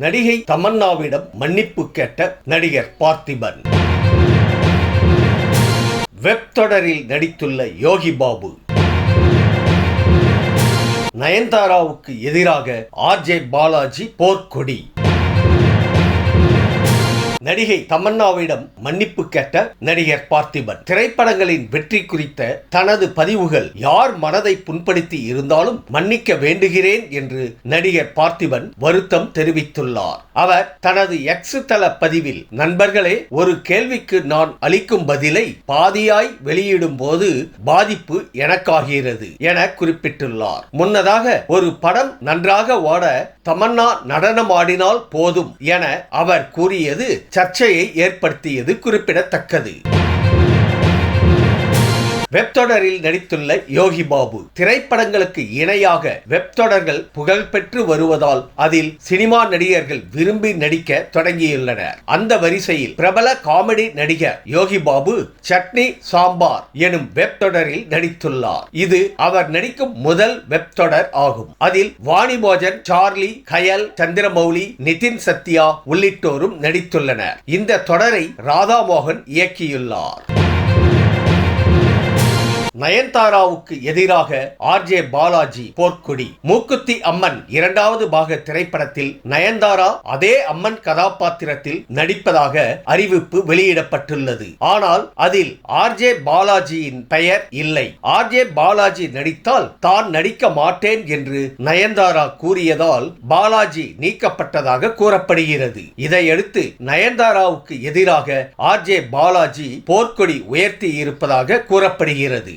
நடிகை தமன்னாவிடம் மன்னிப்பு கேட்ட நடிகர் பார்த்திபன். வெப் தொடரில் நடித்துள்ள யோகி பாபு. நயன்தாராவுக்கு எதிராக ஆர்ஜே பாலாஜி போர்க்கொடி. நடிகை தமன்னாவிடம் மன்னிப்பு கேட்ட நடிகர் பார்த்திபன். திரைப்படங்களின் வெற்றி குறித்த தனது பதிவுகள் யார் மனதை புண்படுத்தி இருந்தாலும் மன்னிக்க வேண்டுகிறேன் என்று நடிகர் பார்த்திபன் வருத்தம் தெரிவித்துள்ளார். அவர் தனது எக்ஸ் தள பதிவில் நண்பர்களே ஒரு கேள்விக்கு நான் அளிக்கும் பதிலை பாதியாய் வெளியிடும் போது பாதிப்பு எனக்காகிறது என குறிப்பிட்டுள்ளார். முன்னதாக ஒரு படம் நன்றாக ஓட தமன்னா நடனமாடினால் போதும் என அவர் கூறியது சர்ச்சையை ஏற்படுத்தியது குறிப்பிடத்தக்கது. வெப் தொடரில் நடித்துள்ள யோகி பாபு திரைப்படங்களுக்கு இணையாக வெப் தொடர்கள் புகழ்பெற்று வருவதால் அதில் சினிமா நடிகர்கள் விரும்பி நடிக்க தொடங்கியுள்ளனர். அந்த வரிசையில் பிரபல காமெடி நடிகர் யோகி பாபு சட்னி சாம்பார் எனும் வெப் தொடரில் நடித்துள்ளார். இது அவர் நடிக்கும் முதல் வெப் தொடர் ஆகும். அதில் வாணிபோஜன் சார்லி கயல் சந்திரமௌலி நிதின் சத்யா உள்ளிட்டோரும் நடித்துள்ளனர். இந்த தொடரை ராதாமோகன் இயக்கியுள்ளார். நயன்தாராவுக்கு எதிராக ஆர்ஜே பாலாஜி போர்க்குடி. மூக்குத்தி அம்மன் இரண்டாவது பாக திரைப்படத்தில் நயன்தாரா அதே அம்மன் கதாபாத்திரத்தில் நடிப்பதாக அறிவிப்பு வெளியிடப்பட்டுள்ளது. ஆனால் அதில் ஆர்ஜே பாலாஜியின் பெயர் இல்லை. ஆர்ஜே பாலாஜி நடித்தால் தான் நடிக்க மாட்டேன் என்று நயன்தாரா கூறியதால் பாலாஜி நீக்கப்பட்டதாக கூறப்படுகிறது. இதையடுத்து நயன்தாராவுக்கு எதிராக ஆர்ஜே பாலாஜி போர்க்கொடி உயர்த்தி இருப்பதாக கூறப்படுகிறது.